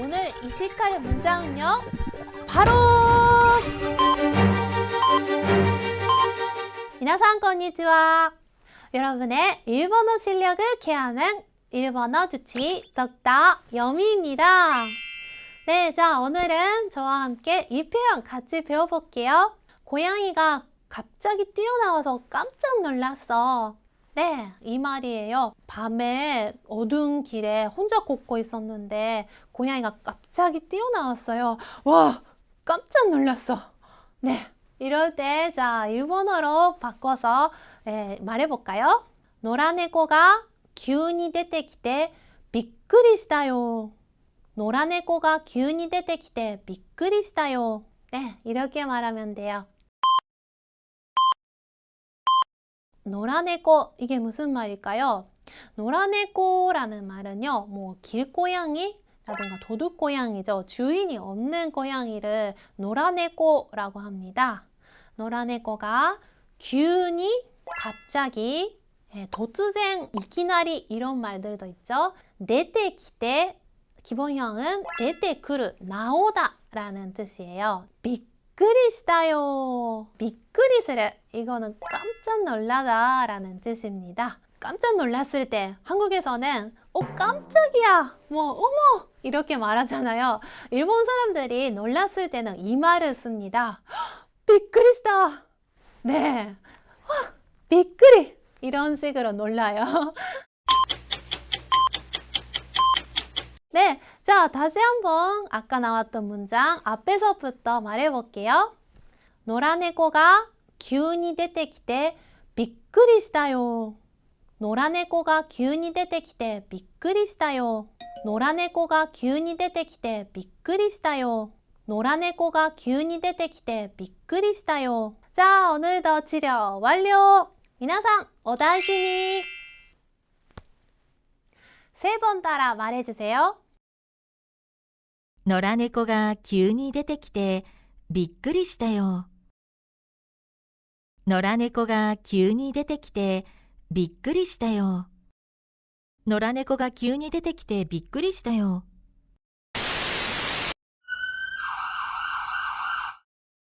오늘 이시카의 문장은요. 바로 이나상 건니치와 여러분의 일본어 실력을 개하는 일본어 주치 덕다 여미입니다. 네, 자 오늘은 저와 함께 이 표현 같이 배워볼게요. 고양이가 갑자기 뛰어나와서 깜짝 놀랐어. 네, 이 말이에요. 밤에 어두운 길에 혼자 걷고 있었는데 고양이가 갑자기 뛰어나왔어요. 와, 깜짝 놀랐어. 네, 이럴 때 자, 일본어로 바꿔서 예, 말해볼까요? 노라네코가 기운이 出てきてびっくりしたよ. 노라네코가 기운이 出てきてびっくりしたよ. 네, 이렇게 말하면 돼요. 노라네코 이게 무슨 말일까요? 노라네코라는 말은요, 뭐 길고양이 라든가 도둑고양이죠. 주인이 없는 고양이를 노라네코라고 합니다. 노라네코가 기운이 갑자기 예, 도트생 이키나리 이런 말들도 있죠. 기대 기본형은 네테 쿠르 나오다 라는 뜻이에요. 비끄리시다요. 비끄리스를 이거는 깜짝 놀라다 라는 뜻입니다. 깜짝 놀랐을 때 한국에서는 어 깜짝이야 뭐 어머 이렇게 말하잖아요. 일본 사람들이 놀랐을 때는 이 말을 씁니다. 비끄리시다. 네. 와, 비끄리 이런 식으로 놀라요. 네, 자 다시 한번 아까 나왔던 문장 앞에서부터 말해볼게요. 노라네코가 기운이 出てきてびっくりしたよ。野良猫が急に出てきてびっくりしたよ。野良猫が急に出てきてびっくりしたよ。野良猫が急に出てきてびっくりしたよ。 자, 오늘도 치료 완료! 皆さん, 오다이지니! 세 번 따라 말해주세요. 野良猫が急に出てきてびっくりしたよ。野良猫が急に出てきてびっくりしたよ。野良猫が急に出てきてびっくりしたよ。